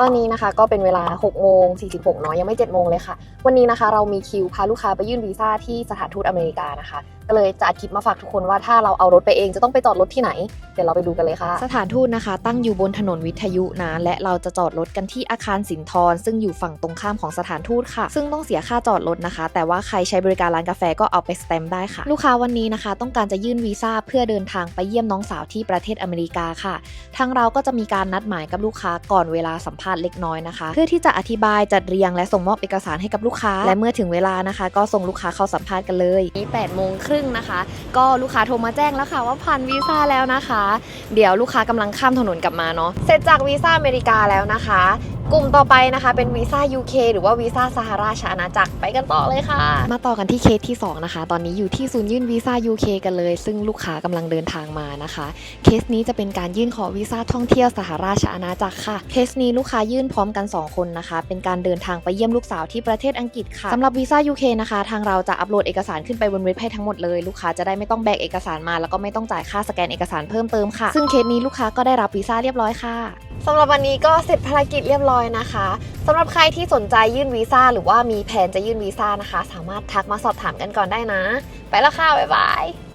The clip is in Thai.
ตอนนี้นะคะก็เป็นเวลา 6 โมง 46 เนาะยังไม่ 7 โมงเลยค่ะ วันนี้นะคะเรามีคิวพาลูกค้าไปยื่นวีซ่าที่สถานทูตอเมริกานะคะ ก็เลยจะอัดคลิปมาฝากทุกคนว่าถ้าเราเอารถไปเองจะต้องไปจอดรถที่ไหน เดี๋ยวเราไปดูกันเลยค่ะ สถานทูตนะคะ ตั้งอยู่บนถนนวิทยุนะ และเราจะจอดรถกันที่อาคารสินทร ซึ่งอยู่ฝั่งตรงข้ามของสถานทูตค่ะ ซึ่งต้องเสียค่าจอดรถนะคะ แต่ว่าใครใช้บริการร้านกาแฟก็เอาไปสแตมป์ได้ค่ะ ลูกค้าวันนี้นะคะ ต้องการจะยื่นวีซ่าเพื่อเดินทางไปเยี่ยมน้องสาวที่ประเทศอเมริกาค่ะ ทางเราก็จะมีการนัดหมายกับลูกค้าก่อนเวลาสัมภาษณ์เล็กน้อยนะคะ เพื่อที่จะอธิบายจัดเรียงและส่งมอบเอกสารให้กับลูกค้า และเมื่อถึงเวลานะคะ ก็ส่งลูกค้าเข้าสัมภาษณ์กันเลยนี้8โมงครึ่งนะคะ ก็ลูกค้าโทรมาแจ้งแล้วค่ะ ว่าผ่านวีซ่าแล้วนะคะ เดี๋ยวลูกค้ากำลังข้ามถนนกลับมาเนาะเสร็จจากวีซ่าอเมริกาแล้วนะคะ กลุ่มต่อไปนะคะเป็นวีซ่า UK หรือว่าวีซ่าสหราชอาณาจักรไปกันต่อเลยค่ะ มาต่อกันที่เคสที่ 2 นะคะ ตอนนี้อยู่ที่ศูนย์ยื่นวีซ่า UK กันเลย ซึ่งลูกค้ากำลังเดินทางมานะคะ เคสนี้จะเป็นการยื่นขอวีซ่าท่องเที่ยวสหราชอาณาจักรค่ะ เคสนี้ลูกค้ายื่นพร้อมกัน 2 คนนะคะ เป็นการเดินทางไปเยี่ยมลูกสาวที่ประเทศอังกฤษค่ะสำหรับวีซ่า UK นะคะทางเราจะอัปโหลดเอกสารขึ้นไปบนเว็บให้ทั้งหมดเลย ลูกค้าจะได้ไม่ต้องแบกเอกสารมา แล้วก็ไม่ต้องจ่ายค่าสแกนเอกสารเพิ่มเติมค่ะ ซึ่งเคสนี้ลูกค้าก็ได้รับวีซ่าเรียบร้อยค่ะ สำหรับวันนี้ก็เสร็จภารกิจเรียบร้อยนะคะสำหรับใครที่สนใจยื่นวีซ่าหรือว่ามีแผนจะยื่นวีซ่านะคะ สามารถทักมาสอบถามกันก่อนได้นะ ไปแล้วค่ะ บ๊ายบาย